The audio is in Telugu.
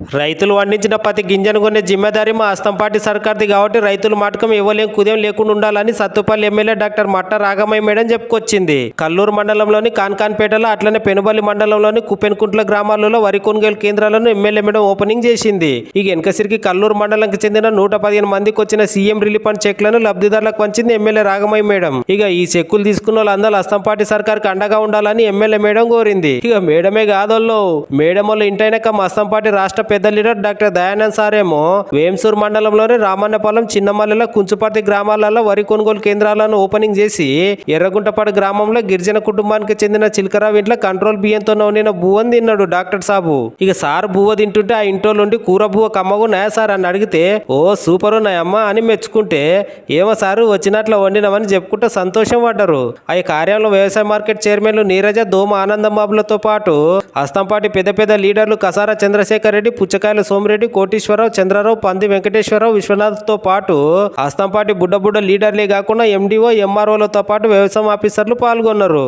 రైతులు వండించిన ప్రతి గింజను కొనే జిమ్మేదారి మా అస్తంపాటి సర్కార్ది కాబట్టి రైతులు మాటకం ఇవ్వలేం కుదేం లేకుండా ఉండాలని సత్తుపల్లి ఎమ్మెల్యే డాక్టర్ మట్ట రాగమయ్య మేడం చెప్పుకొచ్చింది. కల్లూరు మండలంలోని కాన్కాన్పేటలో అట్లనే పెనుబల్లి మండలంలోని కుప్పెన్కుంట్ల గ్రామాలలో వరి కొనుగోలు కేంద్రాలను ఎమ్మెల్యే మేడం ఓపెనింగ్ చేసింది. ఇక వెనకసిరికి కల్లూరు మండలంకి చెందిన నూట పదిహేను మందికి వచ్చిన సీఎం రిలీఫ్ అండ్ చెక్లను లబ్ధిదారులకు పంచింది ఎమ్మెల్యే రాగమయ్య మేడం. ఇక ఈ చెక్కులు తీసుకున్న వాళ్ళందరూ అస్తంపాటి సర్కార్కి అండగా ఉండాలని ఎమ్మెల్యే మేడం కోరింది. ఇక మేడమే కాదోళ్ళు మేడం వాళ్ళు ఇంటైనాక మా అస్తంపాటి రాష్ట్ర పెద్ద లీడర్ డాక్టర్ దయానంద్ సారేమో వేంసూర్ మండలంలోని రామన్నపాలెం చిన్నమల్లెల కుంచుపర్తి గ్రామాలలో వరి కొనుగోలు కేంద్రాలను ఓపెనింగ్ చేసి ఎర్రగుంటపాడు గ్రామంలో గిరిజన కుటుంబానికి చెందిన చిలకరావు ఇంట్లో కంట్రోల్ బియ్యంతో వండిన బువ్వని తిన్నాడు డాక్టర్ సాబు. ఇక సార్ బువ్వ తింటుంటే ఆ ఇంట్లో ఉండి కూర బువ్వ కమ్మగున్నాయా సార్ అని అడిగితే ఓ సూపర్ ఉన్నాయమ్మా అని మెచ్చుకుంటే ఏమో సారు వచ్చినట్లు వండినామని చెప్పుకుంటూ సంతోషం పడ్డారు. ఆ కార్యంలో వ్యవసాయ మార్కెట్ చైర్మన్లు నీరజ దోమ ఆనందం బాబులతో పాటు అస్తంపాటి పెద్ద పెద్ద లీడర్లు కసార చంద్రశేఖర్ రెడ్డి పుచ్చకాయల సోమిరెడ్డి కోటీశ్వరరావు చంద్రరావు పంది వెంకటేశ్వరరావు విశ్వనాథ్తో పాటు అస్తంపాటి బుడ్డ బుడ్డ లీడర్లే కాకుండా ఎండీఓ ఎంఆర్ఓలతో పాటు వ్యవసాయ ఆఫీసర్లు పాల్గొన్నారు.